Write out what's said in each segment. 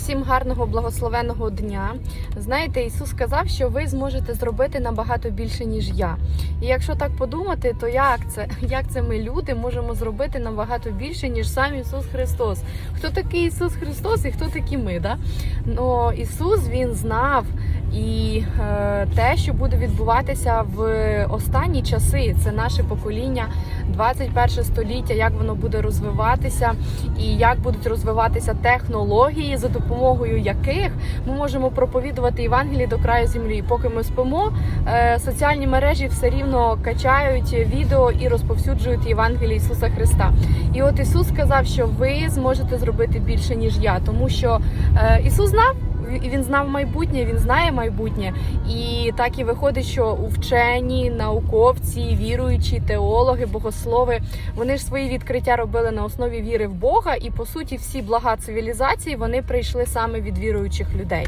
Усім гарного благословеного дня. Знаєте, Ісус сказав, що ви зможете зробити набагато більше, ніж я. І якщо так подумати, то як це? Як це ми люди можемо зробити набагато більше, ніж сам Ісус Христос? Хто такий Ісус Христос і хто такі ми? Да? Ну, Ісус Він знав і е, те, що буде відбуватися в останні часи, це наше покоління, 21 століття, як воно буде розвиватися, і як будуть розвиватися технології, за допомогою яких ми можемо проповідувати Євангелії до краю землі. Поки ми спимо, е, соціальні мережі все рівно качають відео і розповсюджують Євангелії Ісуса Христа. І от Ісус сказав, що ви зможете зробити більше ніж я, тому що е, Ісус знав. Він знав майбутнє, він знає майбутнє, і так і виходить, що вчені, науковці, віруючі, теологи, богослови, вони ж свої відкриття робили на основі віри в Бога, і по суті всі блага цивілізації вони прийшли саме від віруючих людей.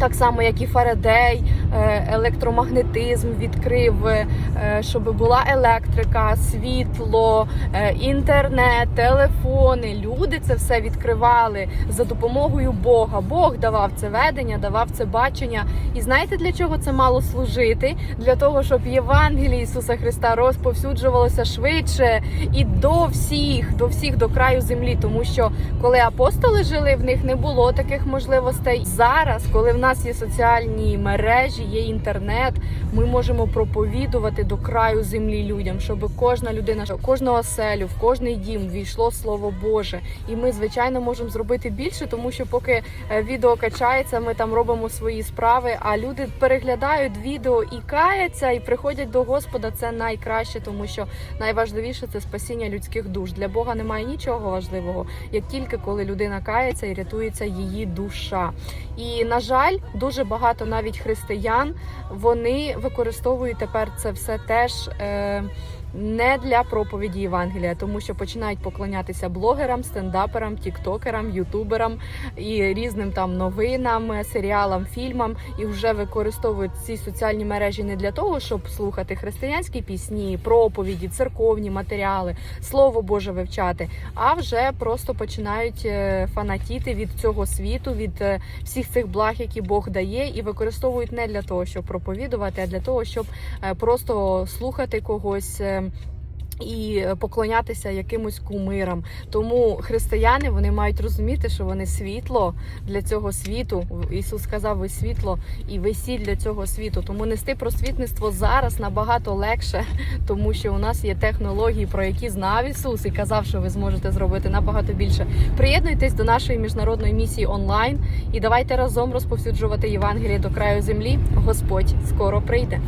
Так само, як і Фарадей, е, електромагнетизм відкрив, е, щоб була електрика, світло, е, інтернет, телефони. Люди це все відкривали за допомогою Бога. Бог давав це ведення, давав це бачення. І знаєте, для чого це мало служити? Для того, щоб Євангеліє Ісуса Христа розповсюджувалося швидше і до всіх, до всіх, до краю землі. Тому що коли апостоли жили, в них не було таких можливостей. Зараз, коли в нас є соціальні мережі, є інтернет, ми можемо проповідувати до краю землі людям, щоб кожна людина, кожного оселю, в кожний дім війшло слово Боже. І ми, звичайно, можемо зробити більше, тому що поки е, відео качається, ми там робимо свої справи. А люди переглядають відео і каяться, і приходять до Господа. Це найкраще, тому що найважливіше це спасіння людських душ. Для Бога немає нічого важливого, як тільки коли людина кається і рятується її душа. І на жаль, дуже багато навіть християн вони використовують тепер це все теж. Е, не для проповіді Євангелія, тому що починають поклонятися блогерам, стендаперам, тіктокерам, ютуберам і різним там новинам, серіалам, фільмам, і вже використовують ці соціальні мережі не для того, щоб слухати християнські пісні, проповіді, церковні матеріали, слово Боже вивчати, а вже просто починають е, фанатіти від цього світу, від е, всіх цих благ, які Бог дає, і використовують не для того, щоб проповідувати, а для того, щоб е, просто слухати когось. І поклонятися якимось кумирам. Тому християни вони мають розуміти, що вони світло для цього світу. Ісус сказав, ви світло і ви сіль для цього світу. Тому нести просвітництво зараз набагато легше, тому що у нас є технології, про які знав Ісус і казав, що ви зможете зробити набагато більше. Приєднуйтесь до нашої міжнародної місії онлайн і давайте разом розповсюджувати Євангеліє до краю землі. Господь скоро прийде.